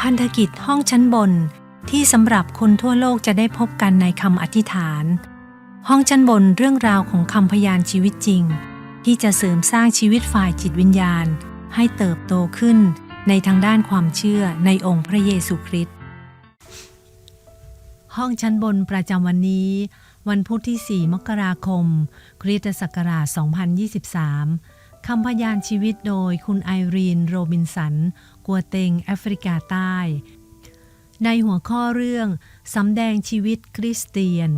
พันธกิจห้องชั้นบนที่สำหรับคนทั่วโลกจะได้พบกันในคำอธิษฐาน ห้องชั้นบนเรื่องราวของคำพยานชีวิตจริง ที่จะเสริมสร้างชีวิตฝ่ายจิตวิญญาณ ให้เติบโตขึ้นในทางด้านความเชื่อในองค์พระเยซูคริสต์ห้องชั้นบนประจำวันนี้ วันพุธที่ 4 มกราคม คริสตศักราช 2023 คำพยานชีวิตโดยคุณไอรีน โรบินสัน กัวเตงแอฟริกาใต้ ในหัวข้อเรื่องสำแดงชีวิตคริสเตียน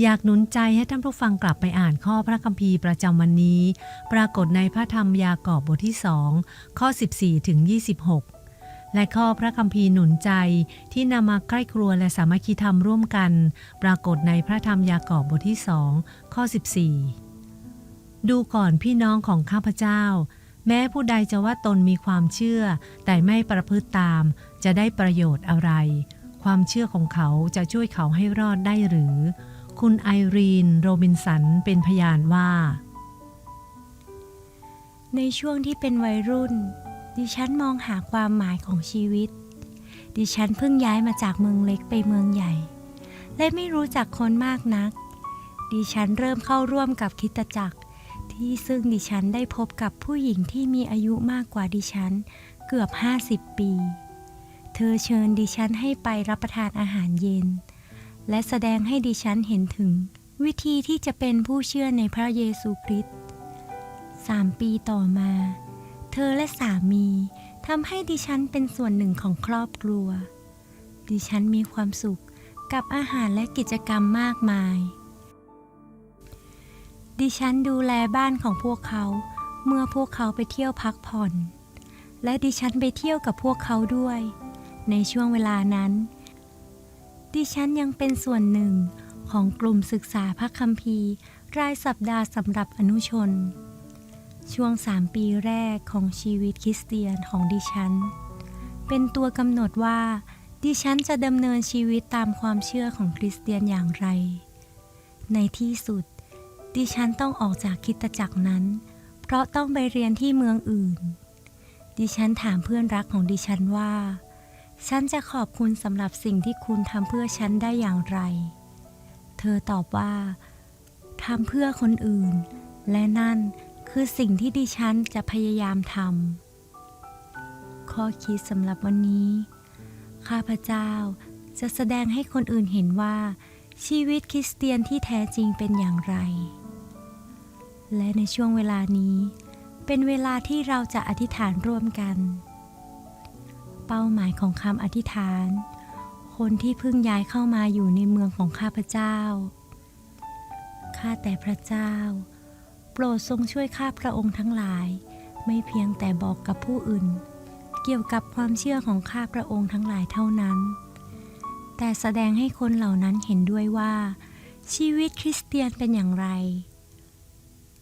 อยากหนุนใจให้ท่านผู้ฟังกลับไปอ่านข้อพระคัมภีร์ประจำวันนี้ ปรากฏในพระธรรมยากอบบทที่2ข้อ 14ถึง26 และข้อพระคัมภีร์หนุนใจที่นำมาใกล้ครัวและสามัคคีธรรมร่วมกัน ปรากฏในพระธรรมยากอบบทที่2ข้อ 14 ดูก่อนพี่น้องของข้าพเจ้า แม้ผู้ใดจะว่าตนมีความเชื่อ แต่ไม่ประพฤติตาม จะได้ประโยชน์อะไร ความเชื่อของเขาจะช่วยเขาให้รอดได้หรือ คุณไอรีน โรบินสันเป็นพยานว่า ในช่วงที่เป็นวัยรุ่น ดิฉันมองหาความหมายของชีวิต ดิฉันเพิ่งย้ายมาจากเมืองเล็กไปเมืองใหญ่ และไม่รู้จักคนมากนัก ดิฉันเริ่มเข้าร่วมกับคิตจักร ที่ซึ่งดิฉันได้พบกับผู้หญิงที่มีอายุมากกว่าดิฉัน เกือบ 50 ปี เธอเชิญดิฉันให้ไปรับประทานอาหารเย็น และแสดงให้ดิฉันเห็นถึง วิธีที่จะเป็นผู้เชื่อในพระเยซูคริสต์สามปีต่อมา เธอและสามีทำให้ดิฉันเป็นส่วนหนึ่งของครอบครัว ดิฉันมีความสุขกับอาหารและกิจกรรมมากมาย ดิฉันดูแลบ้านของพวกเขา เมื่อพวกเขาไปเที่ยวพักผ่อน และดิฉันไปเที่ยวกับพวกเขาด้วย ในช่วงเวลานั้น ดิฉันยังเป็นส่วนหนึ่งของกลุ่มศึกษาพระคัมภีร์รายสัปดาห์สำหรับอนุชน ช่วงสามปีแรกของชีวิตคริสเตียนของดิฉัน เป็นตัวกำหนดว่า ดิฉันจะดำเนินชีวิตตามความเชื่อของคริสเตียนอย่างไร ในที่สุด ดิฉันต้องออกจากคิตจักรนั้น เพราะต้องไปเรียนที่เมืองอื่น ดิฉันถามเพื่อนรักของดิฉันว่า ฉันจะขอบคุณสำหรับสิ่งที่คุณทำเพื่อฉันได้อย่างไร เธอตอบว่าทำเพื่อคนอื่น และนั่นคือสิ่งที่ดิฉันจะพยายามทำข้อคิดสำหรับวันนี้ ข้าพเจ้าจะแสดงให้คนอื่นเห็นว่าชีวิตคริสเตียนที่แท้จริงเป็นอย่างไร และในช่วงเวลานี้ เป็นเวลาที่เราจะอธิษฐานร่วมกัน เป้าหมายของคำอธิษฐาน คนที่เพิ่งย้ายเข้ามาอยู่ในเมืองของข้าพเจ้า ข้าแต่พระเจ้า โปรดทรงช่วยข้าพระองค์ทั้งหลาย ไม่เพียงแต่บอกกับผู้อื่น เกี่ยวกับความเชื่อของข้าพระองค์ทั้งหลายเท่านั้น แต่แสดงให้คนเหล่านั้นเห็นด้วยว่าชีวิตคริสเตียนเป็นอย่างไร